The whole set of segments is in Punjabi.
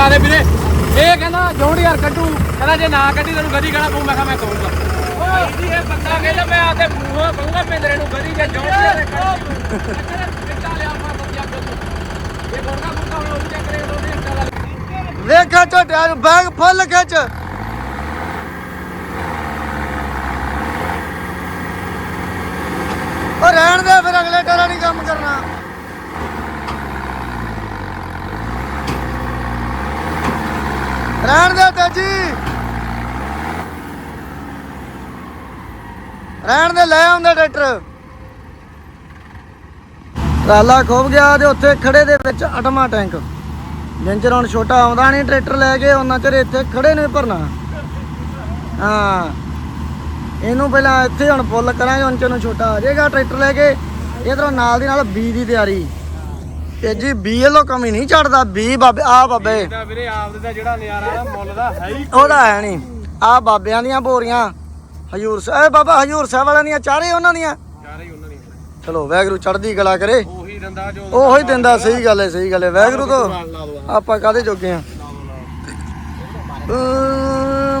ਕਰਾ ਦੇ ਵੀਰੇ। ਇਹ ਕਹਿੰਦਾ ਜੌਂਡ ਯਾਰ, ਕੱਢੂ। ਕਹਿੰਦਾ, ਜੇ ਨਾ ਕੱਢੀ, ਤੈਨੂੰ ਗਦੀ ਕਹਿਣਾ ਪਊ। ਮੈਂ ਕਿਹਾ, ਮੈਂ ਕਹੂੰਗਾ ਓਏ ਜੀ ਇਹ ਬੰਦਾ ਕਹਿੰਦਾ ਮੈਂ ਆਤੇ ਮੂੰਹੋਂ ਕਹੂੰਗਾ ਪਿੰਦਰੇ ਨੂੰ ਗਦੀ ਜੇ ਜੌਂਡ ਯਾਰ ਵੇਖਾ ਝੋਟਿਆਂ ਨੂੰ ਬੈਗ ਫੁੱਲ ਖਿੱਚ। ਉਹ ਰਹਿਣ ਦੇ, ਫਿਰ ਅਗਲੇ ਟਾਰਾ ਨਹੀਂ ਕੰਮ ਕਰਨਾ। ਰਹਿਣ ਦੇ ਤੇਜੀ ਰਹਿਣ ਦੇ, ਲੈ ਆਉਂਦੇ ਟਰੈਕਟਰ। ਟਰਾਲਾ ਖੋਬ ਗਿਆ ਤੇ ਉੱਥੇ ਖੜੇ ਦੇ ਵਿੱਚ ਅਟਮਾ ਟੈਂਕ। ਜਿੰਚਰ ਹੁਣ ਛੋਟਾ ਆਉਂਦਾ ਨਹੀਂ ਟਰੈਕਟਰ ਲੈ ਕੇ ਉਹਨਾਂ ਚਿਰ ਇੱਥੇ ਖੜੇ ਨੇ ਭਰਨਾ। ਹਾਂ। ਇਹਨੂੰ ਪਹਿਲਾਂ ਇੱਥੇ ਹੁਣ ਫੁੱਲ ਕਰਾਂਗੇ, ਹੁਣ ਨੂੰ ਛੋਟਾ ਆ ਜਾਏਗਾ ਟਰੈਕਟਰ ਲੈ ਕੇ। ਇਧਰੋਂ ਨਾਲ ਦੀ ਨਾਲ ਬੀ ਦੀ ਤਿਆਰੀ। ਤੇ ਜੀ ਬੀ ਵੱਲੋਂ ਕਮੀ ਨਹੀਂ ਚੜਦਾ ਬੀ ਬਾਬੇ ਆ ਬਾਬੇ। ਇਹਦਾ ਵੀਰੇ ਆਪ ਦਾ ਜਿਹੜਾ ਨਜ਼ਾਰਾ ਨਾ ਮੁੱਲ ਦਾ ਹੈ ਹੀ ਉਹਦਾ ਹੈ ਨਹੀਂ। ਆ ਬਾਬਿਆਂ ਦੀਆਂ ਬੋਰੀਆਂ। ਹਜੂਰ ਸਾਹਿਬ ਇਹ ਬਾਬਾ ਹਜੂਰ ਸਾਹਿਬ ਵਾਲਿਆਂ ਦੀਆਂ ਚਾਰੇ ਉਹਨਾਂ ਦੀਆਂ? ਚਾਰੇ ਹੀ ਉਹਨਾਂ ਦੀ ਚਲੋ ਵੈਗਰੂ ਚੜਦੀ ਕਲਾ ਕਰੇ। ਉਹੀ ਦੰਦਾ ਜੋ ਉਹੋ ਹੀ ਦਿੰਦਾ ਸਹੀ ਗੱਲ ਹੈ ਸਹੀ ਗੱਲ ਹੈ। ਵੈਗਰੂ ਤੋਂ ਲਾ ਆਪਾਂ ਕਾਦੇ ਜੋਗੇ ਆ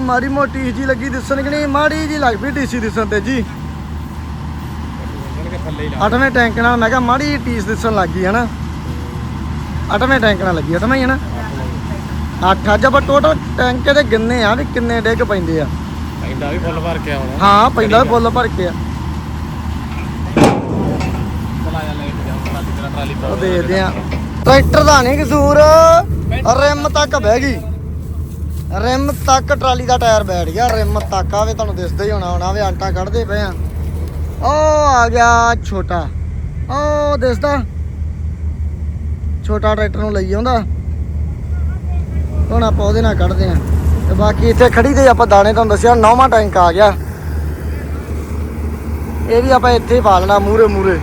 ਮਾੜੀ ਮੋਟੀ ਜੀ ਲੱਗੀ ਦਿਸਣ ਕਿ ਨਹੀਂ? ਮਾੜੀ ਜੀ ਲੱਗ ਪਈ ਟੀਸੀ ਦਿਸਣ ਤੇ ਜੀ। ਲਾ ਅੱਠਵੇਂ ਟੈਂਕ ਨਾਲ ਮੈਂ ਕਿਹਾ ਮਾੜੀ ਟੀਸ ਦਿਸਣ ਲੱਗ ਹਨਾ? ਅੱਠਵੇਂ ਟੈਂਕ ਨਾਲ ਲੱਗੀ ਅੱਠਵੇਂ ਹੀ ਹਨਾ ਅੱਠ ਅੱਜ ਆਪਾਂ ਟੋਟਲ ਟੈਂਕ ਦੇ ਗਿੰਨੇ ਆ ਵੀ ਕਿੰਨੇ ਡਿੱਗ ਪੈਂਦੇ ਆ। ਪੈਂਦਾ ਵੀ ਫੁੱਲ ਭਰ ਕੇ ਆਉਣਾ। ਹਾਂ ਪੈਂਦਾ ਫੁੱਲ ਭਰ ਕੇ ਆ। ਉਹ ਦੇਖਦੇ ਆ। ਟਰੈਕਟਰ ਦਾ ਨਹੀਂ ਕਸੂਰ। ਰਿਮ ਤੱਕ ਬਹਿ ਗਈ। ਰਿਮ ਤੱਕ ਟਰਾਲੀ ਦਾ ਟਾਇਰ ਬੈਠ ਗਿਆ। ਰਿਮ ਤੱਕ ਆਵੇ ਤੁਹਾਨੂੰ ਦਿਸਦਾ ਹੀ ਹੋਣਾ ਹੋਣਾ ਵੇ ਆਂਟਾ ਕੱਢਦੇ ਪਏ ਆ। ਉਹ ਆ ਗਿਆ ਛੋਟਾ। ਉਹ ਦਿਸਦਾ। ਛੋਟਾ ਟਰੈਕਟਰ ਨੂੰ ਲਈ ਆਉਂਦਾ ਹੁਣ ਆਪਾਂ ਉਹਦੇ ਨਾਲ ਕੱਢਦੇ ਆ ਤੇ ਬਾਕੀ ਇੱਥੇ ਖੜੀ ਤੇ ਆਪਾਂ ਦਾਣੇ ਤੁਹਾਨੂੰ ਦੱਸਿਆ ਨੌਵਾਂ ਟੈਂਕ ਆ ਗਿਆ ਇਹ ਵੀ ਆਪਾਂ ਇੱਥੇ ਪਾ ਲੈਣਾ ਮੂਰੇ ਮੂਰੇ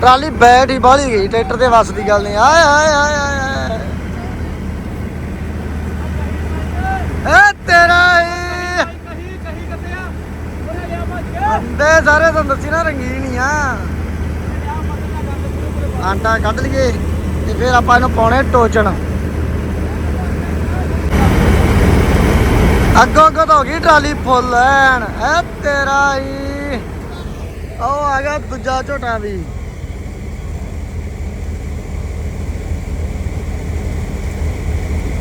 ਟਰਾਲੀ ਬੈਠ ਹੀ ਬਾਹਲੀ ਗਈ ਟਰੈਕਟਰ ਦੇ ਵੱਸ ਦੀ ਗੱਲ ਨਹੀਂ ਆਏ ਆਏ ਆਏ ਆਏ ਏ ਤੇਰਾ ਕਹੀ ਕਹੀ ਕਿੱਥੇ ਉਹਨੇ ਲਿਆ ਭੱਜ ਗਿਆ ਸਾਰੇ ਤੁਹਾਨੂੰ ਦੱਸੀ ਨਾ ਰੰਗੀਨ ਹੀ ਆ ਆਂਟਾ ਕੱਢ ਲਈਏ ਤੇ ਫਿਰ ਆਪਾਂ ਇਹਨੂੰ ਪਾਉਣੇ ਟੋਚਣ। ਅੱਗੋਂ ਅੱਗੋਂ ਹੋ ਗਈ ਟਰਾਲੀ ਫੁੱਲ ਐਨ, ਐ ਤੇਰਾ ਹੀ। ਉਹ ਆ ਗਿਆ ਦੂਜਾ ਝੋਟਾ ਵੀ।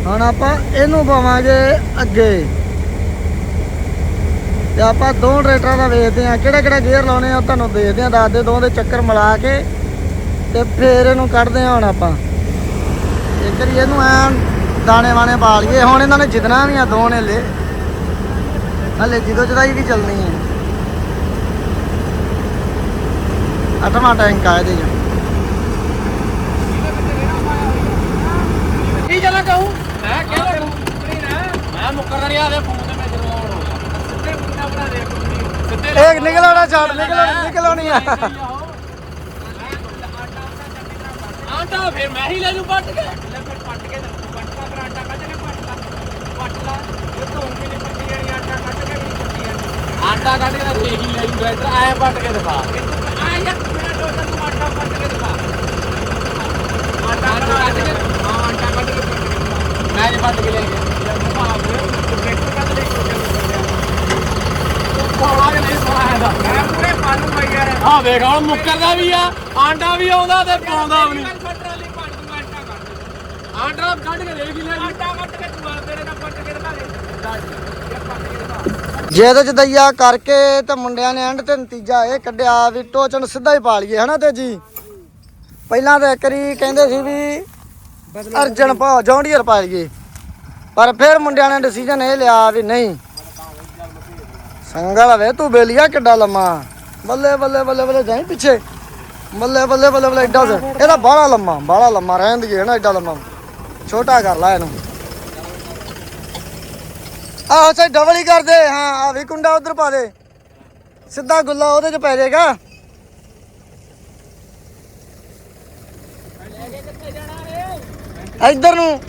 ਹੁਣ ਆਪਾਂ ਇਹਨੂੰ ਪਾਵਾਂਗੇ ਅੱਗੇ। ਤੇ ਆਪਾਂ ਦੋ ਟਰੈਕਟਰਾਂ ਦਾ ਵੇਖਦੇ ਆ ਕਿਹੜਾ ਕਿਹੜਾ ਗੇਅਰ ਲਾਉਣੇ ਆ ਤੁਹਾਨੂੰ ਦੇਖਦੇ ਆ ਦੱਸਦੇ ਦੋ ਦੇ ਚੱਕਰ ਮਿਲਾ ਕੇ ਤੇ ਫੇਰ ਇਹਨੂੰ ਕੱਢਦੇ ਆ ਹੁਣ ਆਪਾਂ। ਇੱਕ ਵਾਰੀ ਇਹਨੂੰ ਐਨ ਦਾਣੇ ਵਾਣੇ ਪਾ ਲਈਏ। ਹੁਣ ਇਹਨਾਂ ਨੇ ਜਿੱਦਣਾ ਵੀ ਆ ਦੋ ਨੇ ਲੈ ਹਲੇ ਜਦੋਂ ਜਦਾਈ ਵੀ ਚੱਲਣੀ ਹੈ। ਅਠਵਾਂ ਟੈਂਕ ਆ ਇਹਦੇ ਚ। ਕੀ ਚੱਲਾ ਕਹੂੰ? ਮੈਂ ਕਿਹਾ ਤੂੰ ਨਹੀਂ ਨਾ। ਮੈਂ ਮੁੱਕਰ ਨਹੀਂ ਆ ਦੇ ਫੋਨ ਤੇ ਮੈਂ ਆਉਣ ਹੋ ਸਿੱਧੇ ਮੁੰਡਾ ਬਣਾ ਦੇ ਸਿੱਧੇ ਇਹ ਨਿਕਲਣਾ ਛੱਡ ਨਿਕਲਣੀ ਨਿਕਲਣੀ ਆ। ਆਟਾ ਫਿਰ ਮੈਂ ਹੀ ਲੈ ਜੂ ਪੱਟ ਕੇ। ਲੈ ਫਿਰ ਪੱਟ ਕੇ ਪੱਟਾ ਫਿਰ ਆਟਾ ਕੱਢ ਕੇ ਪੱਟ ਲਾ ਪੱਟ ਲਾ ਇਹ ਧੋਣ ਕੇ ਨਹੀਂ ਪੱਟੀ ਜਾਣੀ ਆਟਾ ਕੱਢ ਕੇ ਨਹੀਂ ਪੱਟੀ ਜਾਣੀ ਆਟਾ ਕੱਢ ਕੇ ਤੇ ਹੀ ਲੈ ਪੱਟ ਕੇ ਦਿਖਾ। ਆ ਯਾਰ ਮੇਰਾ ਟੋਟਲ ਤੂੰ ਆਟਾ ਪੱਟ ਕੇ ਦਿਖਾ। ਆਟਾ ਕੱਢ ਕੇ ਹਾਂ ਆਟਾ ਕੱਢ ਕੇ ਪੱਟ ਕੇ ਦਿਖਾ। ਮੈਂ ਜੇ ਪੱਟ ਕੇ ਲੈ ਗਿਆ। ਭਾਵ ਟਰੈਕਟਰ ਕੱਢ ਲੈ ਕੇ ਪਾਉਣਾ ਕਿ ਨਹੀਂ ਪਾਉਣਾ ਇਹਦਾ ਮੈਂ ਪੂਰੇ ਪੰਨ ਪਈ ਯਾਰ ਆ ਵੇਖ ਹੁਣ ਮੁੱਕਰਦਾ ਵੀ ਆ ਆਂਡਾ ਵੀ ਆਉਂਦਾ ਤੇ ਪਾਉਂਦਾ ਵੀ ਨਹੀਂ। ਆਂਡਾ ਕੱਢ ਕੇ ਲੈ ਗਈ ਲੈ। ਆਂਡਾ ਕੱਢ ਕੇ ਤੂੰ ਤੇਰੇ ਨਾਲ ਪੱਟ ਕੇ ਦਿਖਾ ਦੇ। ਜੇ ਇਹਦੇ ਚ ਦਈਆ ਕਰਕੇ ਤੇ ਮੁੰਡਿਆਂ ਨੇ ਐਂਡ ਤੇ ਨਤੀਜਾ ਇਹ ਕੱਢਿਆ ਵੀ ਟੋਚਨ ਸਿੱਧਾ ਹੀ ਪਾ ਲਈਏ ਹਨਾ ਤੇ ਜੀ ਪਹਿਲਾਂ ਤਾਂ ਇੱਕ ਵਾਰੀ ਕਹਿੰਦੇ ਸੀ ਵੀ ਅਰਜਨ ਪਾ ਜੌਂਡੀਅਰ ਪਾ ਲਈਏ। ਪਰ ਫਿਰ ਮੁੰਡਿਆਂ ਨੇ ਡਿਸੀਜਨ ਇਹ ਲਿਆ ਵੀ ਨਹੀਂ। ਸੰਗਲ ਵੇ ਤੂੰ ਬੇਲੀਆ ਕਿੱਡਾ ਲੰਮਾ। ਬੱਲੇ ਬੱਲੇ ਬੱਲੇ ਬੱਲੇ ਜਾਈ ਪਿੱਛੇ। ਬੱਲੇ ਬੱਲੇ ਬੱਲੇ ਬੱਲੇ ਐਡਾ ਇਹਦਾ ਬਾਹਲਾ ਲੰਮਾ ਬਾਹਲਾ ਲੰਮਾ ਰਹਿਣ ਦੀਏ ਨਾ ਐਡਾ ਲੰਮਾ। ਛੋਟਾ ਕਰ ਲੈ ਇਹਨੂੰ। ਆਹੋ ਸੇ ਡਬਲ ਹੀ ਕਰ ਦੇ, ਹਾਂ ਆ ਵੀ ਕੁੰਡਾ ਉਧਰ ਪਾ ਦੇ। ਸਿੱਧਾ ਗੁੱਲਾ ਉਹਦੇ ਚ ਪੈ ਜਾਏਗਾ। ਇੱਧਰ ਨੂੰ।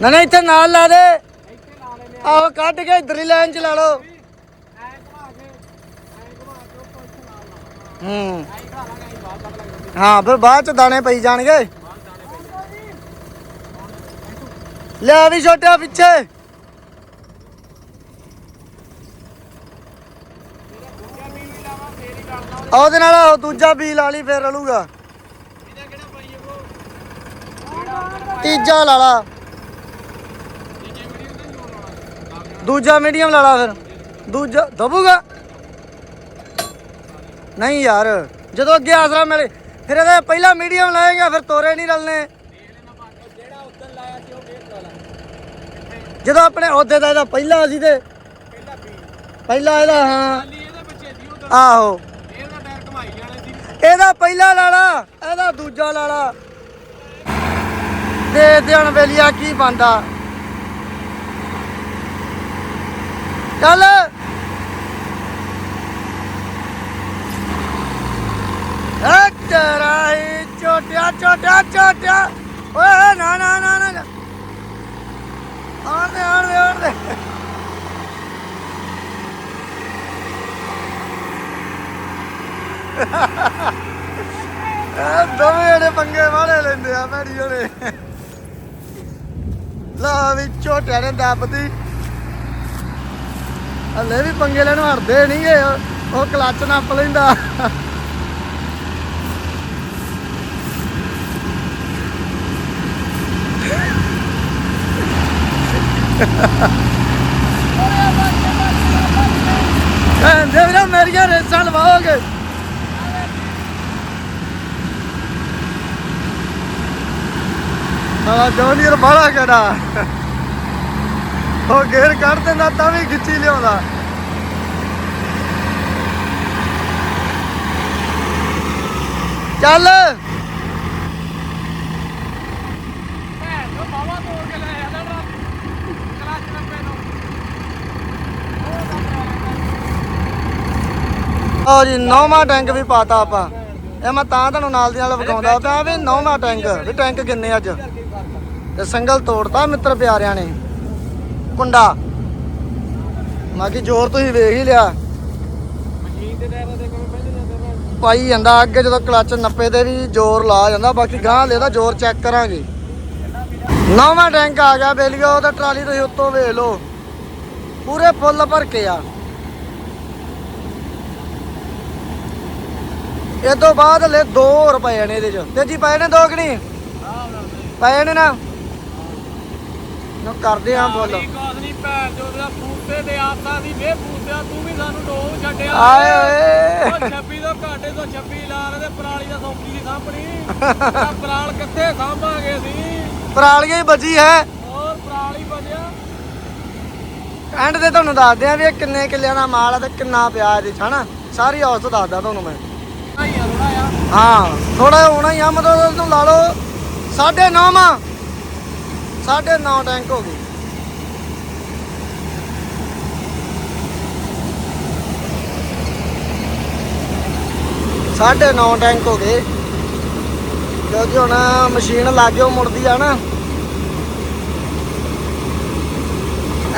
ਨਾ ਨਾ, ਇੱਥੇ ਨਾਲ ਲਾ ਦੇ। ਆਹੋ ਕੱਢ ਕੇ ਇਧਰਲੀ ਲਾਈਨ ਚ ਲਾ ਲਓ। ਹੂੰ। ਹਾਂ, ਫਿਰ ਬਾਅਦ ਚ ਦਾਣੇ ਪਈ ਜਾਣਗੇ। ਲੈ ਵੀ ਛੋਟਿਆ ਪਿੱਛੇ। ਉਹਦੇ ਨਾਲ ਉਹ ਦੂਜਾ ਬੀ ਲਾ ਲਈ, ਫਿਰ ਰਲੂਗਾ। ਤੀਜਾ ਲਾ ਲਾ। ਦੂਜਾ ਮੀਡੀਅਮ ਲਾ ਲਾ ਫਿਰ। ਦੂਜਾ ਦਬੂਗਾ। ਨਹੀਂ ਯਾਰ, ਜਦੋਂ ਅੱਗੇ ਆਸਰਾ ਮਿਲੇ, ਫਿਰ ਇਹਦਾ ਪਹਿਲਾ ਮੀਡੀਅਮ ਲਾਏਗਾ ਫਿਰ ਤੋਰੇ ਨਹੀਂ ਰਲਨੇ? ਜਦੋਂ ਆਪਣੇ ਅਹੁਦੇ ਦਾ ਇਹਦਾ ਪਹਿਲਾ ਸੀ ਤੇ ਪਹਿਲਾ ਇਹਦਾ, ਹਾਂ। ਆਹੋ। ਇਹਦਾ ਪਹਿਲਾ ਲਾਲਾ, ਇਹਦਾ ਦੂਜਾ ਲਾਲਾ। ਦੇ ਦੇਣ ਵੇਲੀਆ ਕੀ ਬੰਦਾ ਚੱਲ ਐ ਤੇਰਾ ਹੀ ਛੋਟਿਆ ਛੋਟਿਆ ਛੋਟਿਆ ਓਏ ਨਾ ਨਾ ਨਾ ਨਾ। ਆਣ ਦੇ ਆਣ ਦੇ ਆਣ ਦੇ। ਇਹ ਦੋਵੇਂ ਜਿਹੜੇ ਪੰਗੇ ਵਾਲੇ ਲੈਂਦੇ ਆ, ਭੈੜੀ ਹੋਣੇ। ਲਾ ਵੀ ਝੋਟਿਆਂ ਨੇ ਦੱਬਦੀ ਹਲੇ ਵੀ ਪੰਗੇ ਲੈਣ ਹਟਦੇ ਨਹੀਂਗੇ ਉਹ ਕਲੱਚ ਨੱਪ ਲੈਂਦਾ। ਕਹਿੰਦੇ ਵੀਰੇ ਮੇਰੀਆਂ ਰੇਸਾਂ ਸਾਲਾ ਜੋਨੀਅਰ ਬਾਹਲਾ ਕਿਹੜਾ ਉਹ ਗੇਰ ਕੱਢ ਦਿੰਦਾ ਤਾਂ ਵੀ ਖਿੱਚੀ ਲਿਆਉਂਦਾ। ਚੱਲ ਭੈਣ ਤੋਂ ਬਾਵਾ ਤੋੜ ਕੇ ਲੈ ਆਇਆ ਨਾ ਕਲਾਚ ਨੱਪੇ ਨੂੰ ਉਹ ਕੰਮ ਕਰਾ ਜੀ, ਨੌਵਾਂ ਟੈਂਕ ਵੀ ਪਾਤਾ ਆਪਾਂ। ਇਹ ਮੈਂ ਤਾਂ ਤੁਹਾਨੂੰ ਨਾਲ ਦੀ ਨਾਲ ਵਿਖਾਉਂਦਾ ਪਿਆ ਵੀ ਨੌਵਾਂ ਟੈਂਕ, ਵੀ ਟੈਂਕ ਕਿੰਨੇ ਅੱਜ। ਤੇ ਸੰਗਲ ਤੋੜਤਾ ਮਿੱਤਰ ਪਿਆਰਿਆਂ ਨੇ। ਕੁੰਡਾ। ਬਾਕੀ ਜ਼ੋਰ ਤੁਸੀਂ ਵੇਖ ਹੀ ਲਿਆ। ਪਾਈ ਜਾਂਦਾ ਅੱਗੇ ਜਦੋਂ ਕਲਚ ਨੱਪੇ ਤੇ ਵੀ ਜ਼ੋਰ ਲਾ ਜਾਂਦਾ, ਬਾਕੀ ਗਾਂ ਲੈਦਾ ਜ਼ੋਰ ਚੈੱਕ ਕਰਾਂਗੇ। ਨੌਵਾਂ ਟੈਂਕ ਆ ਗਿਆ ਬੇਲੀਓ ਉਹਦਾ ਟਰਾਲੀ ਤੁਸੀਂ ਉੱਤੋਂ ਵੇਖ ਲਓ। ਪੂਰੇ ਫੁੱਲ ਭਰ ਕੇ ਆ। ਇਹ ਤੋਂ ਬਾਅਦ ਲੈ 2 ਹੋਰ ਪਏ ਨੇ ਇਹਦੇ ਚ। ਤੇ ਜੀ ਪਏ ਨੇ ਦੋ ਕਿ ਨਹੀਂ? ਪਏ ਨੇ ਨਾ। ਨਾ ਕਰਦੇ ਆ ਫੁੱਲ ਨਹੀਂ ਕਾਸ ਨਹੀਂ ਭੈਣ ਜੋ ਦਾ ਪੂਸੇ ਦੇ ਆਸਾ ਦੀ ਵੇ ਪੂਸਿਆ ਤੂੰ ਵੀ ਸਾਨੂੰ ਡੋਬ ਛੱਡਿਆ। ਆਏ ਓਏ ਉਹ 26 ਤੋਂ ਘਾਟੇ ਤੋਂ 26 ਲਾ ਰਹੇ ਤੇ ਪਰਾਲੀ ਦਾ ਸੌਕੀ ਦੀ ਸਾਂਭਣੀ। ਤਾਂ ਪਰਾਲ ਕਿੱਥੇ ਸਾਂਭਾਂਗੇ ਅਸੀਂ? ਪਰਾਲੀਆਂ ਹੀ ਬਚੀ ਹੈ। ਹੋਰ ਪਰਾਲੀ ਬਚਿਆ। ਐਂਡ ਤੇ ਤੁਹਾਨੂੰ ਦੱਸਦੇ ਆ ਵੀ ਇਹ ਕਿੰਨੇ ਕਿੱਲਿਆਂ ਦਾ ਮਾਲ ਆ ਤੇ ਕਿੰਨਾ ਪਿਆ ਇਹਦੇ ਚ ਹਨਾ? ਸਾਰੀ ਔਸਤ ਦੱਸਦਾ ਤੁਹਾਨੂੰ ਮੈਂ। ਹਾਂ ਥੋੜਾ ਹੋਣਾ ਹੀ ਆ, ਮਤਲਬ ਇਹਨੂੰ ਲਾ ਲਓ, ਸਾਢੇ ਨੌ ਮਾ ਸਾਢੇ ਨੌ ਟੈਂਕ ਹੋ ਗਏ ਸਾਢੇ ਨੌ ਟੈਂਕ ਹੋ ਗਏ। ਕਿਉਂਕਿ ਹੁਣ ਮਸ਼ੀਨ ਲਾਗਿਓ ਮੁੜਦੀ ਆ ਨਾ।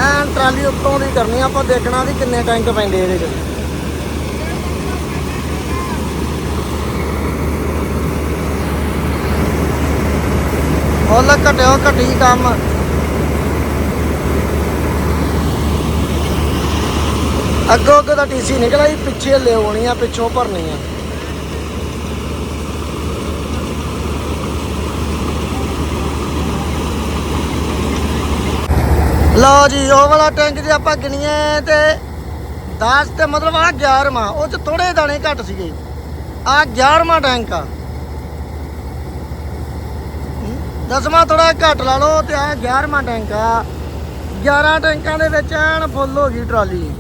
ਐਂ ਟਰਾਲੀ ਉੱਤੋਂ ਦੀ ਕਰਨੀ ਆਪਾਂ ਦੇਖਣਾ ਵੀ ਕਿੰਨੇ ਟੈਂਕ ਪੈਂਦੇ ਇਹਦੇ 'ਚ। ਫੁੱਲ ਘਟਿਓ ਘਟੀ ਕੰਮ। ਅੱਗੋਂ ਅੱਗੋਂ ਦਾ ਟੀਸੀ ਨਿਕਲ ਜੀ, ਪਿੱਛੇ ਲਿਆਉਣੀ ਆ ਪਿੱਛੋਂ ਭਰਨੀ ਆ ਲਓ ਜੀ, ਉਹ ਵਾਲਾ ਟੈਂਕ ਜੇ ਆਪਾਂ ਗਿਣੀਏ ਤੇ 10 ਤੇ ਮਤਲਬ ਆ 11ਵਾਂ ਉਹ ਚ ਥੋੜੇ ਦਾਣੇ ਘੱਟ ਸੀਗੇ। ਆ 11ਵਾਂ ਟੈਂਕ ਆ। ਦਸਵਾਂ ਥੋੜਾ ਘੱਟ ਲਾ ਲਓ ਤੇ ਆ 11ਵਾਂ ਟੈਂਕ ਆ। 11 ਟੈਂਕਾਂ ਦੇ ਵਿੱਚ ਐਨ ਫੁੱਲ ਹੋ ਗਈ ਟਰਾਲੀ।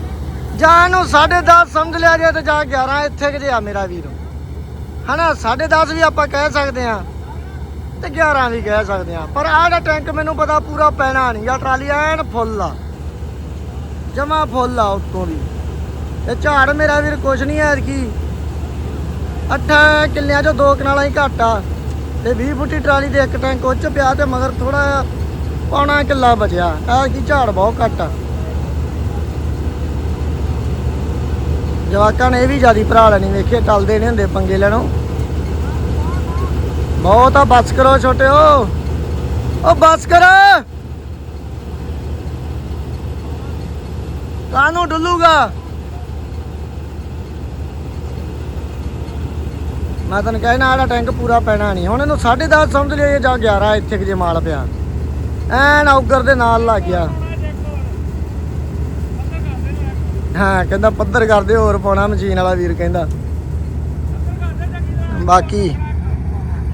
ਜਾਂ ਇਹਨੂੰ 10.5 ਸਮਝ ਲਿਆ ਜੇ ਤੇ ਜਾਂ 11 ਇੱਥੇ ਕਿ ਜੇ ਆ ਮੇਰਾ ਵੀਰ। ਹਨਾ 10.5 ਵੀ ਆਪਾਂ ਕਹਿ ਸਕਦੇ ਆ ਤੇ 11 ਵੀ ਕਹਿ ਸਕਦੇ ਆ ਪਰ ਆਹ ਜਿਹੜਾ ਟੈਂਕ ਮੈਨੂੰ ਪਤਾ ਪੂਰਾ ਪੈਣਾ ਨਹੀਂ ਆ ਟਰਾਲੀ ਐਨ ਫੁੱਲ ਆ। ਜਮਾ ਫੁੱਲ ਆ ਉੱਤੋਂ ਦੀ। ਤੇ ਝਾੜ ਮੇਰਾ ਵੀਰ ਕੁਛ ਨਹੀਂ ਐ ਕੀ ਅੱਠਾਂ ਕਿੱਲਿਆਂ ਚੋਂ ਦੋ ਕਨਾਲਾਂ ਹੀ ਘੱਟ ਆ। ਤੇ 20 ਫੁੱਟੀ ਟਰਾਲੀ ਦੇ ਇੱਕ ਟੈਂਕ ਉੱਚ ਪਿਆ ਤੇ ਮਗਰ ਥੋੜਾ ਪੌਣਾ ਕਿੱਲਾ ਬਚਿਆ। ਐ ਕੀ ਝਾੜ ਬਹੁਤ ਘੱਟ ਆ। ਜਵਾਕਾਂ ਨੇ ਇਹ ਵੀ ਜਿਆਦੀ ਭਰਾ ਲੈਣੀ ਵੇਖੇ ਟਲਦੇ ਨਹੀਂ ਹੁੰਦੇ ਪੰਗੇ ਲੈਣੋਂ। ਬਹੁਤ ਆ, ਬੱਸ ਕਰੋ ਛੋਟਿਓ ਉਹ ਬੱਸ ਕਰ। ਕਾਨੂੰ ਡੁੱਲੂਗਾ? ਮੈਂ ਤੈਨੂੰ ਕਹਿਣਾ ਆੜਾ ਟੈਂਕ ਪੂਰਾ ਪੈਣਾ ਨਹੀਂ। ਹੁਣ ਇਹਨੂੰ 10:30 ਸਮਝ ਲਿਆ ਜਾਂ 11 ਇੱਥੇ ਕਿ ਜੇ ਮਾਲ ਪਿਆ। ਐਨ ਔਗਰ ਦੇ ਨਾਲ ਲੱਗ ਗਿਆ। ਹਾਂ, ਕਹਿੰਦਾ ਪੱਧਰ ਕਰਦੇ ਹੋਰ ਪਾਉਣਾ ਮਸ਼ੀਨ ਵਾਲਾ ਵੀਰ ਕਹਿੰਦਾ। ਬਾਕੀ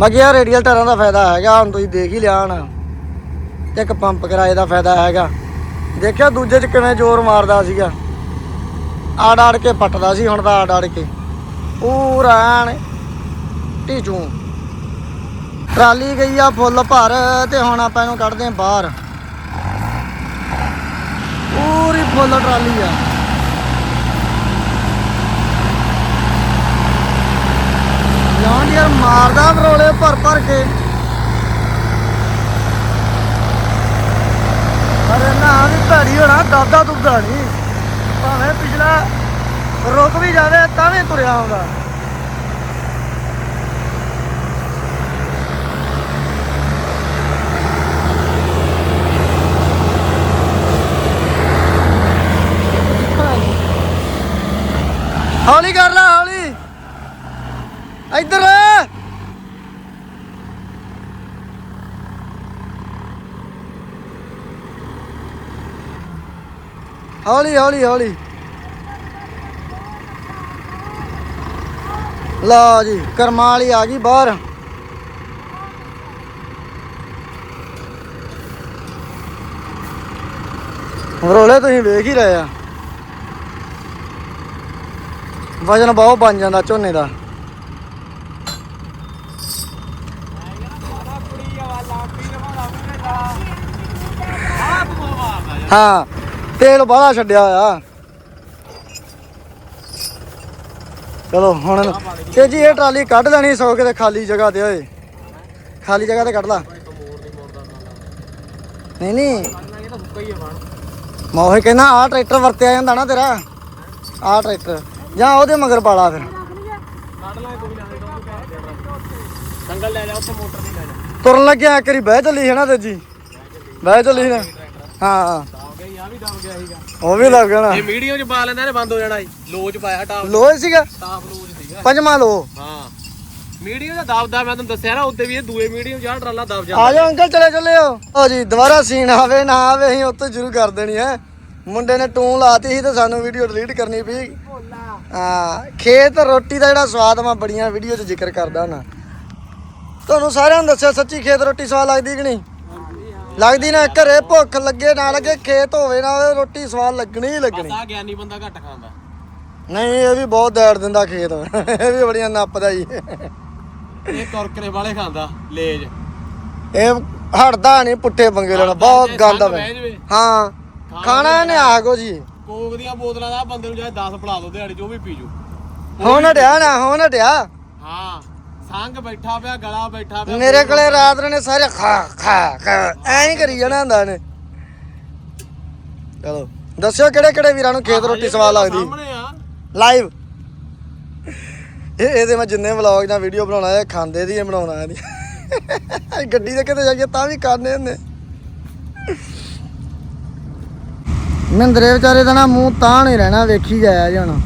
ਬਾਕੀ ਆ ਰੇਡੀਅਲ ਟਾਇਰਾਂ ਦਾ ਫਾਇਦਾ ਹੈਗਾ, ਹੁਣ ਤੁਸੀਂ ਦੇਖ ਹੀ ਲਿਆ ਹਣ। ਤੇ ਇੱਕ ਪੰਪ ਕਿਰਾਏ ਦਾ ਫਾਇਦਾ ਹੈਗਾ। ਦੇਖਿਆ ਦੂਜੇ ਚ ਕਿਵੇਂ ਜ਼ੋਰ ਮਾਰਦਾ ਸੀਗਾ। ਆੜ ਆੜ ਕੇ ਪੱਟਦਾ ਸੀ, ਹੁਣ ਤਾਂ ਆੜ ਆੜ ਕੇ। ਪੂਰਾ ਐਨ ਢੀਚੂ ਟਰਾਲੀ ਗਈ ਆ ਫੁੱਲ ਭਰ ਤੇ ਹੁਣ ਆਪਾਂ ਇਹਨੂੰ ਕੱਢਦੇ ਆਂ ਬਾਹਰ। ਪੂਰੀ ਫੁੱਲ ਟਰਾਲੀ ਆ। ਜੌਨ ਯਾਰ, ਮਾਰਦਾ ਬਰੋਲੇ ਭਰ ਭਰ ਕੇ। ਅਰੇ ਨਾ ਵੀ ਭੈੜੀ ਹੋਣਾ ਦਾਦਾ ਦੁੱਧਾ ਨਹੀਂ। ਭਾਵੇਂ ਪਿਛਲਾ ਰੁਕ ਵੀ ਜਾਵੇ, ਤਾਂ ਵੀ ਤੁਰਿਆ ਆਉਂਦਾ। ਹੌਲੀ ਕਰ ਲੈ, ਹੌਲੀ। ਇੱਧਰ ਹੌਲੀ ਹੌਲੀ ਹੌਲੀ। ਲਓ ਜੀ, ਕਰਮਾਂ ਵਾਲੀ ਆ ਗਈ ਬਾਹਰ। ਰੋਲੇ ਤੁਸੀਂ ਵੇਖ ਹੀ ਰਹੇ ਆ। ਵਜਨ ਬਹੁਤ ਬਣ ਜਾਂਦਾ ਝੋਨੇ ਦਾ। ਹਾਂ, ਤੇਲ ਬਾਹਲਾ ਛੱਡਿਆ ਆ ਚਲੋ, ਹੁਣ ਤੇ ਜੀ, ਇਹ ਟਰਾਲੀ ਕੱਢ ਲੈਣੀ, ਸੌ ਕਿਤੇ ਖਾਲੀ ਜਗ੍ਹਾ ਤੇ ਓਏ। ਖਾਲੀ ਜਗ੍ਹਾ ਤੇ ਕੱਢ ਲਾ। ਨਹੀਂ ਨਹੀਂ। ਮੈਂ ਉਹੀ ਕਹਿੰਦਾ ਆ ਟਰੈਕਟਰ ਵਰਤਿਆ ਜਾਂਦਾ ਨਾ ਤੇਰਾ। ਆ ਟਰੈਕਟਰ। ਜਾਂ ਉਹਦੇ ਮਗਰ ਪਾਲਾ ਫਿਰ। ਸੰਗਲ ਲੈ ਜਾ ਉੱਥੇ ਮੋਟਰ ਦੀ ਲੈ ਜਾ। ਤੁਰਨ ਲੱਗਿਆ ਇੱਕ ਵਾਰੀ ਬਹਿ ਚੱਲੀ ਹੈ ਨਾ ਤੇ ਜੀ ਬਹਿ ਚੱਲੀ ਨਾ। ਹਾਂ। ਵੀ ਦਬ ਗਿਆ ਲੱਗ ਜਾਣਾ ਇਹ ਮੀਡੀਅਮ ਚ ਪਾ ਲੈਂਦਾ ਨੇ ਬੰਦ ਹੋ ਜਾਣਾ ਸੀ। ਲੋਚ ਪਾਇਆ ਟਾਪ ਲੋਹ ਸੀਗਾ? ਟਾਪ ਲੋਚ ਸੀਗਾ। ਪੰਜਵਾਂ ਲੋ। ਹਾਂ। ਮੀਡੀਅਮ ਦਾ ਦਬਦਾ ਮੈਂ ਤੁਹਾਨੂੰ ਦੱਸਿਆ ਨਾ ਉੱਤੇ ਵੀ ਇਹ ਦੂਏ ਮੀਡੀਅਮ ਜਾਂ ਟਰਾਲਾ ਦਬ ਆ ਜਾਂਦਾ ਜਾਓ ਅੰਕਲ ਚਲੇ ਚੱਲਿਓ। ਓ ਜੀ ਦੁਬਾਰਾ ਸੀਨ ਆਵੇ ਨਾ ਆਵੇ ਅਸੀਂ ਉੱਥੇ ਸ਼ੁਰੂ ਕਰ ਦੇਣੀ ਹੈ। ਮੁੰਡੇ ਨੇ ਟੂਨ ਲਾਤੀ ਸੀ ਤੇ ਸਾਨੂੰ ਵੀਡੀਓ ਡਿਲੀਟ ਕਰਨੀ ਪਈ। ਹਾਂ ਖੇਤ ਰੋਟੀ ਦਾ ਜਿਹੜਾ ਸਵਾਦ ਮੈਂ ਬੜੀਆਂ ਵੀਡੀਓ 'ਚ ਜ਼ਿਕਰ ਕਰਦਾ ਨਾ। ਤੁਹਾਨੂੰ ਸਾਰਿਆਂ ਨੂੰ ਦੱਸਿਆ ਸੱਚੀ ਖੇਤ ਰੋਟੀ ਸਵਾਦ ਲੱਗਦੀ ਕਿ ਨਹੀਂ? ਲੱਗਦੀ ਨਾ ਘਰੇ ਭੁੱਖ ਲੱਗੇ ਨਾ ਲੱਗੇ ਖੇਤ ਹੋਵੇ ਨਾ ਹੋਵੇ ਰੋਟੀ ਸਵਾਦ ਲੱਗਣੀ ਹੀ ਲੱਗਣੀ। ਆ ਗਿਆਨੀ ਬੰਦਾ ਘੱਟ ਖਾਂਦਾ। ਨਹੀਂ ਇਹ ਵੀ ਬਹੁਤ ਦੈੜ ਦਿੰਦਾ ਖੇਤ। ਇਹ ਵੀ ਬੜੀਆਂ ਨੱਪਦਾ ਜੀ ਇਹ ਕੁਰਕਰੇ ਵਾਲੇ ਖਾਂਦਾ ਲੇਜ। ਇਹ ਹਟਦਾ ਨਹੀਂ ਪੁੱਠੇ ਪੰਗੇ ਲੈਣਾ ਬਹੁਤ ਗੰਦ ਹਾਂ ਖਾਣਾ ਇਹਨੇ ਆਗੋ ਜੀ। ਕੋਕ ਦੀਆਂ ਬੋਤਲਾਂ ਦਾ ਬੰਦੇ ਨੂੰ ਚਾਹੇ 10 ਪਿਲਾ ਦੋ ਦਿਹਾੜੀ ਉਹ ਵੀ ਪੀ ਜੂ। ਹੁਣ ਹਟਿਆ ਨਾ ਹੁਣ ਹਟਿਆ। ਹਾਂ ਸੰਗ ਬੈਠਾ ਪਿਆ ਗਲਾ ਬੈਠਾ ਪਿਆ ਮੇਰੇ ਕੋਲੇ ਰਾਤ ਨੇ ਸਾਰੇ ਖਾ ਖਾ ਖਾ ਐਂ ਹੀ ਕਰੀ ਜਾਣਾ ਹੁੰਦਾ ਨੇ। ਚਲੋ ਦੱਸਿਓ ਕਿਹੜੇ ਕਿਹੜੇ ਵੀਰਾਂ ਨੂੰ ਖੇਤ ਰੋਟੀ ਸਵਾਦ ਲੱਗਦੀ? ਸਾਹਮਣੇ ਆ। ਲਾਈਵ ਇਹ ਇਹਦੇ ਮੈਂ ਜਿੰਨੇ ਵਲੌਗ ਜਾਂ ਵੀਡੀਓ ਬਣਾਉਣਾ ਇਹ ਖਾਂਦੇ ਦੀ ਇਹ ਬਣਾਉਣਾ ਇਹਦੀ ਗੱਡੀ ਦੇ ਕਿਤੇ ਜਾਈਏ ਤਾਂ ਵੀ ਕਰਨੇ ਹੁੰਦੇ। ਮਹਿੰਦਰੇ ਵਿਚਾਰੇ ਦਾ ਨਾ ਮੂੰਹ ਤਾਂ ਨਹੀਂ ਰਹਿਣਾ, ਵੇਖੀ ਜਾਇਆ ਜੀ ਹੁਣ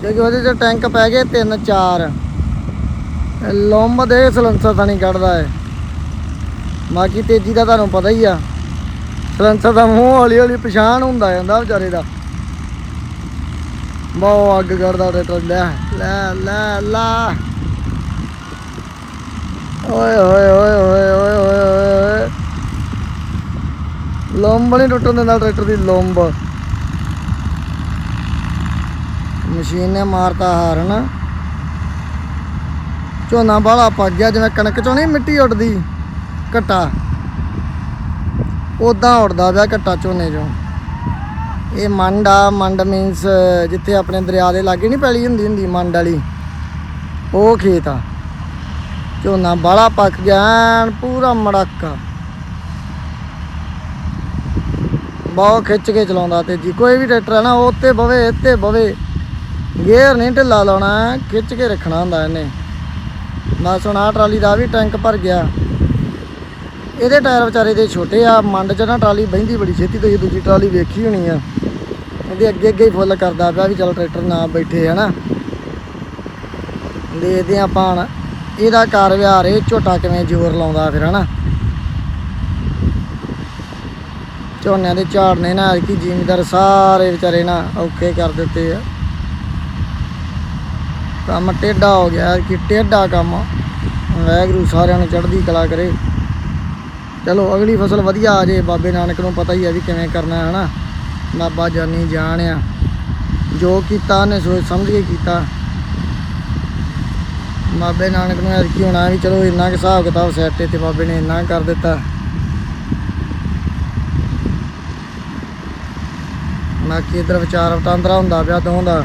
ਕਿਉਂਕਿ ਉਹਦੇ ਚ ਟੈਂਕ ਪੈ ਗਏ ਤਿੰਨ ਚਾਰ। ਇਹ ਲੰਬ ਦੇ ਸਲੰਸਰ ਤਾਂ ਨਹੀਂ ਕੱਢਦਾ ਏ ਬਾਕੀ ਤੇਜ਼ੀ ਦਾ ਤੁਹਾਨੂੰ ਪਤਾ ਹੀ ਆ। ਸਲੰਸਰ ਦਾ ਮੂੰਹ ਹੌਲੀ ਹੌਲੀ ਪਛਾਣ ਹੁੰਦਾ ਜਾਂਦਾ ਵਿਚਾਰੇ ਦਾ। ਬਹੁਤ ਅੱਗ ਕਰਦਾ ਟਰੈਕਟਰ ਲੈ ਲੈ ਲੈ, ਲਾ। ਓਏ ਓਏ ਓਏ ਓਏ ਓਏ ਓਏ ਓਏ। ਲੰਬ ਨਹੀਂ ਟੁੱਟਣ ਦਿੰਦਾ ਟਰੈਕਟਰ ਦੀ ਲੰਬ। ਮਸ਼ੀਨ ਨੇ ਮਾਰਤਾ ਹਾਰਨ। ਝੋਨਾ ਬਾਹਲਾ ਪੱਕ ਗਿਆ, ਜਿਵੇਂ ਕਣਕ ਚੋਂ ਨਹੀਂ ਮਿੱਟੀ ਉੱਡਦੀ। ਘਟਾ। ਉਦਾਂ ਉੱਡਦਾ ਪਿਆ ਘਟਾ ਝੋਨੇ ਚੋਂ। ਇਹ ਮੰਡ ਆ, ਮੰਡ ਮੀਨਸ ਜਿੱਥੇ ਆਪਣੇ ਦਰਿਆ ਦੇ ਲਾਗੇ ਨਹੀਂ ਪੈਲੀ ਹੁੰਦੀ ਹੁੰਦੀ ਮੰਡ ਵਾਲੀ। ਉਹ ਖੇਤ ਆ। ਝੋਨਾ ਬਾਹਲਾ ਪੱਕ ਗਿਆ ਪੂਰਾ ਮੜਾਕਾ। ਬਹੁਤ ਖਿੱਚ ਕੇ ਚਲਾਉਂਦਾ ਤੇ ਜੀ ਕੋਈ ਵੀ ਟਰੈਕਟਰ ਹੈ ਨਾ, ਉਹ ਤੇ ਬਵੇ, ਇੱਥੇ ਬਵੇ। ਗੇਅਰ ਨਹੀਂ ਢਿੱਲਾ ਲਾਉਣਾ, ਖਿੱਚ ਕੇ ਰੱਖਣਾ ਹੁੰਦਾ ਇਹਨੇ। ਬਸ ਹੁਣ ਆਹ ਟਰਾਲੀ ਦਾ ਵੀ ਟੈਂਕ ਭਰ ਗਿਆ। ਇਹਦੇ ਟਾਇਰ ਵਿਚਾਰੇ ਦੇ ਛੋਟੇ ਆ, ਮੰਡ 'ਚ ਨਾ ਟਰਾਲੀ ਬਹਿੰਦੀ ਬੜੀ ਛੇਤੀ, ਤੁਸੀਂ ਦੂਜੀ ਟਰਾਲੀ ਵੇਖੀ ਹੋਣੀ ਆ। ਇਹਦੇ ਅੱਗੇ ਅੱਗੇ ਹੀ ਫੁੱਲ ਕਰਦਾ ਪਿਆ ਵੀ ਚਲ ਟਰੈਕਟਰ ਨਾ ਬੈਠੇ, ਹਨਾ। ਦੇਖਦੇ ਹਾਂ ਆਪਾਂ ਇਹਦਾ ਕਾਰ ਵਿਹਾਰ, ਇਹ ਝੋਟਾ ਕਿਵੇਂ ਜ਼ੋਰ ਲਾਉਂਦਾ ਫਿਰ, ਹਨਾ। ਝੋਨਿਆਂ ਦੇ ਝਾੜ ਨੇ ਨਾ ਕਿ ਜ਼ਿਮੀਦਾਰ ਸਾਰੇ ਵਿਚਾਰੇ ਨਾ ਔਖੇ ਕਰ ਦਿੱਤੇ ਆ। ਕੰਮ ਟੇਢਾ ਹੋ ਗਿਆ ਕਿ ਟੇਢਾ ਕੰਮ ਵਾਹਿਗੁਰੂ ਸਾਰਿਆਂ ਨੂੰ ਚੜ੍ਹਦੀ ਕਲਾ ਕਰੇ। ਚਲੋ, ਅਗਲੀ ਫਸਲ ਵਧੀਆ ਆ ਜੇ, ਬਾਬੇ ਨਾਨਕ ਨੂੰ ਪਤਾ ਹੀ ਆ ਵੀ ਕਿਵੇਂ ਕਰਨਾ ਹੈ ਹਨਾ? ਬਾਬਾ ਜਾਨੀ ਜਾਣ ਆ ਜੋ ਕੀਤਾ, ਉਹਨੇ ਸੋਚ ਸਮਝ ਕੇ ਕੀਤਾ। ਬਾਬੇ ਨਾਨਕ ਨੂੰ ਐਤਕੀ ਹੋਣਾ ਵੀ ਚਲੋ, ਇੰਨਾ ਕੁ ਹਿਸਾਬ ਕਿਤਾਬ ਸੈੱਟ ਤੇ ਬਾਬੇ ਨੇ ਇੰਨਾ ਕਰ ਦਿੱਤਾ। ਬਾਕੀ ਇਧਰ ਵਿਚਾਰ ਵਟਾਂਦਰਾ ਹੁੰਦਾ ਪਿਆ ਦੋਹਾਂ ਦਾ।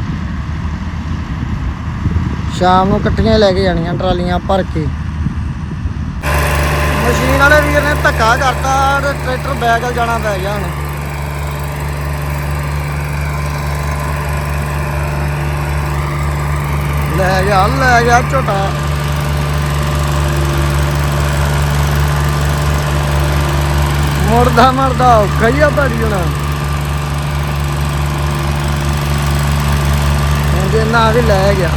ਸ਼ਾਮ ਨੂੰ ਇਕੱਠੀਆਂ ਲੈ ਕੇ ਜਾਣੀਆਂ ਟਰਾਲੀਆਂ ਭਰ ਕੇ। ਮਸ਼ੀਨ ਵਾਲੇ ਵੀਰ ਨੇ ਧੱਕਾ ਕਰਤਾ, ਤੇ ਟਰੈਕਟਰ ਬੈਗਲ ਜਾਣਾ ਪੈ ਗਿਆ ਹੁਣ। ਲੈ ਗਿਆ ਲੈ ਗਿਆ ਝੋਟਾ। ਮੁਰਦਾ ਮਰਦਾ ਔਖਾ ਹੀ ਆ ਭਾੜੀ ਹੁਣ। ਜੇ ਨਾ ਵੀ ਲੈ ਗਿਆ।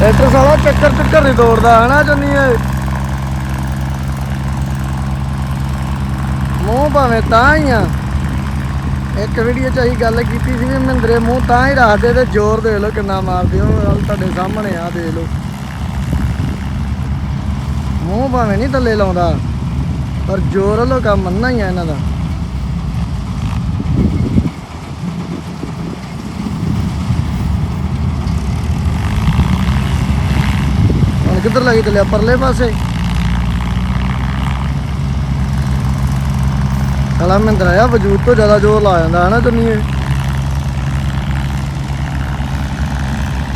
ਟਰੈਕਟਰ ਸਾਲਾ ਚੱਕਰ ਚੱਕਰ ਨਹੀਂ ਤੋੜਦਾ ਹਨਾ ਚੰਨੀ ਏ ਮੂੰਹ ਭਾਵੇਂ ਤਾਂ ਹੀ ਆ। ਇੱਕ ਵੀਡੀਓ ਚ ਅਸੀਂ ਗੱਲ ਕੀਤੀ ਸੀ ਵੀ ਮਹਿੰਦਰੇ ਮੂੰਹ ਤਾਂ ਹੀ ਰੱਖਦੇ ਤੇ ਜ਼ੋਰ ਦੇ ਲਓ ਕਿੰਨਾ ਮਾਰਦੇ ਉਹ ਗੱਲ ਤੁਹਾਡੇ ਸਾਹਮਣੇ ਆ ਦੇ ਲਓ। ਮੂੰਹ ਭਾਵੇਂ ਨਹੀਂ ਥੱਲੇ ਲਾਉਂਦਾ, ਪਰ ਜ਼ੋਰ ਲੋ ਕੰਮ ਮੰਨਣਾ ਹੀ ਆ ਇਹਨਾਂ ਦਾ। ਹੁਣ ਕਿੱਧਰ ਲੱਗੀ ਚੱਲਿਆ ਪਰਲੇ ਪਾਸੇ? ਸਾਲਾ ਮਹਿੰਦਰਾ ਆ ਵਜੂਦ ਤੋਂ ਜ਼ਿਆਦਾ ਜ਼ੋਰ ਲਾ ਜਾਂਦਾ ਹੈ ਨਾ ਚੰਨੀਏ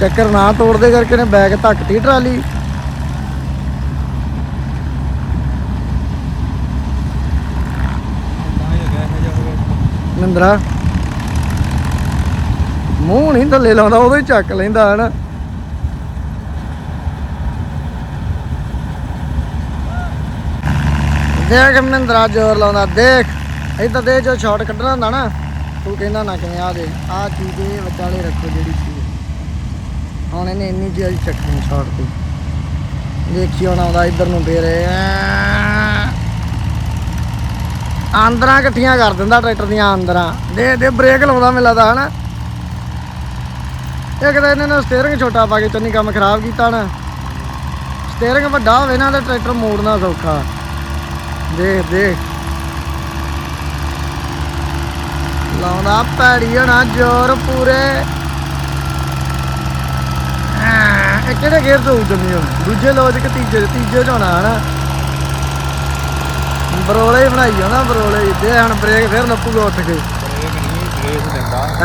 ਚੱਕਰ ਨਾ ਤੋੜਦੇ ਕਰਕੇ ਨੇ ਬੈਗ ਧੱਕਤੀ ਟਰਾਲੀ। ਮਹਿੰਦਰਾ। ਮੂੰਹ ਨਹੀਂ ਥੱਲੇ ਲਾਉਂਦਾ, ਉਦੋਂ ਹੀ ਚੱਕ ਲੈਂਦਾ ਹਨਾ। ਦੇਖ ਮਹਿੰਦਰਾ, ਜ਼ੋਰ ਲਾਉਂਦਾ, ਦੇਖ। ਏਦਾਂ ਦੇ ਜੋ ਸ਼ਾਟ ਕੱਢਣਾ ਹੁੰਦਾ ਨਾ ਤੂੰ ਕਹਿੰਦਾ ਨਾ ਕਿਵੇਂ ਆ ਦੇ। ਆ ਚੀਜ਼ ਦੇ ਵਿਚਾਲੇ ਰੱਖੋ ਜਿਹੜੀ ਚੀਜ਼। ਹੁਣ ਇਹਨੇ ਇੰਨੀ ਜਿਹੀ ਚੱਕਣੀ ਸ਼ਾਟ ਤੇ। ਦੇਖੀ ਹੁਣ ਆਉਂਦਾ ਇੱਧਰ ਨੂੰ ਫੇਰ। ਆਂਦਰਾਂ ਇਕੱਠੀਆਂ ਕਰ ਦਿੰਦਾ ਟਰੈਕਟਰ ਦੀਆਂ ਆਂਦਰਾਂ। ਦੇ ਦੇ ਬ੍ਰੇਕ ਲਾਉਂਦਾ ਮੈਨੂੰ ਲੱਗਦਾ ਹਨਾ। ਇੱਕ ਤਾਂ ਇਹਨਾਂ ਨਾ ਸਟੀਅਰਿੰਗ ਛੋਟਾ ਪਾ ਕੇ ਚੰਨੀ ਕੰਮ ਖਰਾਬ ਕੀਤਾ ਨਾ। ਸਟੀਅਰਿੰਗ ਵੱਡਾ ਹੋਵੇ ਨਾ ਤਾਂ ਟਰੈਕਟਰ ਮੋੜਨਾ ਸੌਖਾ। ਦੇਖ ਦੇਖ। ਲਾਉਂਦਾ ਭੈੜੀ ਹਣਾ ਜ਼ੋਰ ਪੂਰੇ। ਇਹ ਕਿਹੜੇ ਗੇਅਰ ਤੋਂ ਉੱਜਣੀ ਹੁਣ। ਦੂਜੇ ਲੋਜ ਤੀਜੇ ਤੀਜੇ ਚ ਹੋਣਾ ਹਨਾ। ਬਰੋਲੇ ਹੀ ਬਣਾਈ ਜਾਂਦਾ ਬਰੋਲੇ ਹੀ। ਹੁਣ ਬ੍ਰੇਕ ਫਿਰ ਲੱਪੂਗਾ ਉੱਠ ਕੇ।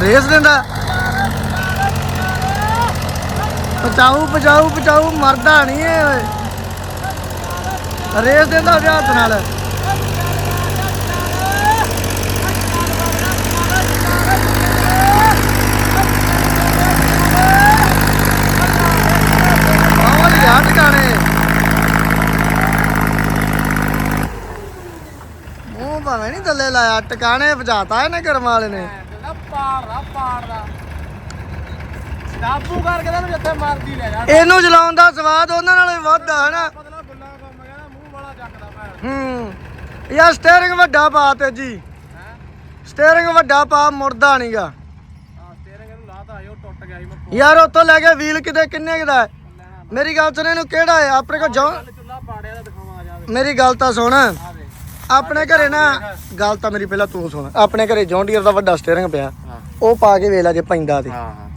ਰੇਸ ਦਿੰਦਾ। ਪਚਾਉ ਪਚਾਉ ਪਚਾਉ ਮਰਦਾ ਨਹੀਂ ਏ ਓਏ ਰੇਸ ਦਿੰਦਾ ਉਹਦੇ ਹੱਥ ਨਾਲ ਆਹ ਯਾਰ ਟਿਕਾਣੇ ਮੂੰਹ ਭਾਵੇਂ ਨਹੀਂ ਥੱਲੇ ਲਾਇਆ ਟਿਕਾਣੇ ਵਜਾਤਾ ਇਹਨੇ ਕਰਮ ਵਾਲੇ ਨੇ। ਨਾ ਪਾੜਦਾ ਪਾੜਦਾ ਸਟਾਪੂ ਕਰਕੇ ਤਾਂ ਜਿੱਥੇ ਮਰਦੀ ਲੈ ਜਾ। ਇਹਨੂੰ ਚਲਾਉਣ ਦਾ ਸਵਾਦ ਉਹਨਾਂ ਨਾਲੋਂ ਹੀ ਵੱਧ ਆ ਹਨਾ ਪਤਲਾ ਗੁੱਲਾ ਕੰਮ ਕਹਿੰਦਾ ਮੂੰਹ ਵਾਲਾ ਚੱਕਦਾ ਭੈਣ। ਹੂੰ। ਯਾਰ ਸਟੀਅਰਿੰਗ ਵੱਡਾ ਪਾ ਤੇ ਜੀ ਹੈ? ਸਟੀਅਰਿੰਗ ਵੱਡਾ ਪਾ ਮੁੜਦਾ ਨਹੀਂਗਾ ਆ ਸਟੀਅਰਿੰਗ ਇਹਨੂੰ ਲਾਤਾ ਆਇਓ ਟੁੱਟ ਗਿਆ ਸੀ ਮੈਂ ਯਾਰ ਉੱਥੋਂ ਲੈ ਕੇ ਵੀਲ ਕਿਤੇ ਕਿੰਨੇ ਕੁ ਦਾ ਹੈ? ਲੈਣਾ ਮੇਰੀ ਗੱਲ ਸੁਣ ਇਹਨੂੰ ਕਿਹੜਾ ਹੈ? ਆਪਣੇ ਕੋਲ ਜੋ ਕੱਲ ਚੁੱਲਾ ਪਾੜਿਆ ਤਾਂ ਦਿਖਾਵਾਂ ਜਾਵੇ ਮੇਰੀ ਗੱਲ ਤਾਂ ਸੁਣ। ਆਪਣੇ ਘਰੇ ਨਾ ਗੱਲ ਤਾਂ ਮੇਰੀ ਪਹਿਲਾਂ ਤੂੰ ਸੁਣ। ਆਪਣੇ ਘਰੇ ਜੌਂਡੀਅਰ ਦਾ ਵੱਡਾ ਸਟੀਅਰਿੰਗ ਪਿਆ। ਉਹ ਪਾ ਕੇ ਵੇਲਾ ਜੇ ਪੈਂਦਾ ਤੇ।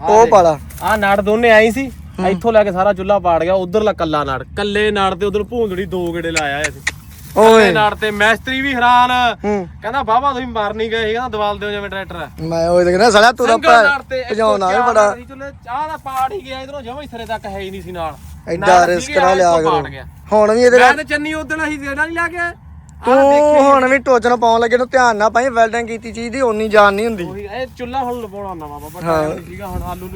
ਉਹ ਪਾਲਾ। ਆ ਨਾੜ ਦੋਨੇ ਆਈ ਸੀ। ਇੱਥੋਂ ਲੈ ਕੇ ਸਾਰਾ ਚੁੱਲਾ ਪਾੜ ਗਿਆ ਉਧਰਲਾ ਕੱਲਾ ਨਾੜ। ਕੱਲੇ ਨਾੜ ਤੇ ਉਧਰ ਭੂੰਦੜੀ ਦੋ ਗੇੜੇ ਲਾਇਆ ਸੀ। ਕੱਲੇ ਓਏ ਨਾੜ ਤੇ ਮੈਸਤਰੀ ਵੀ ਹੈਰਾਨ। ਕਹਿੰਦਾ ਬਾਬਾ ਤੁਸੀਂ ਮਾਰ ਨਹੀਂ ਗਏ ਕਹਿੰਦਾ ਦਵਾਲ ਦਿਓ ਜਿਵੇਂ ਟਰੈਕਟਰ ਮੈਂ ਉਹ ਕਹਿੰਦਾ ਸਾਲਾ ਤੂੰ ਤਾਂ ਭਜਾਉਣਾ ਵੀ ਬੜਾ। ਚਾਹ ਦਾ ਪਾੜ ਹੀ ਗਿਆ ਇਧਰੋਂ ਜਮਾ ਹੀ ਸਿਰੇ ਤੱਕ ਹੈ ਹੀ ਨਹੀਂ ਸੀ ਨਾਲ ਐਡਾ ਰਿਸਕ ਨਾ ਲਿਆ ਕਰੋ। ਹੁਣ ਵੀ ਇਹਦੇ ਨਾਲ ਚੰਨੀ ਉਦੋਂ ਅਸੀਂ ਜਿਹੜਾ ਨਹੀਂ ਲਾ ਕੇ ਆਏ। ਤੂੰ ਹੁਣ ਵੀ ਟੋਚਨ ਪਾਉਣ ਲੱਗੇ ਨੂੰ ਧਿਆਨ ਨਾ ਪਾਈ ਵੈਲਡਿੰਗ ਕੀਤੀ ਚੀਜ਼ ਦੀ ਓਨੀ ਜਾਨ ਨਹੀਂ ਹੁੰਦੀ ਉਹੀ ਇਹ ਚੁੱਲਾ ਹੁਣ ਲਵਾਉਣਾ ਨਵਾਂ ਬਾਬਾ। ਟਾਈਮ ਨਹੀਂ ਸੀਗਾ ਹੁਣ ਆਲੂ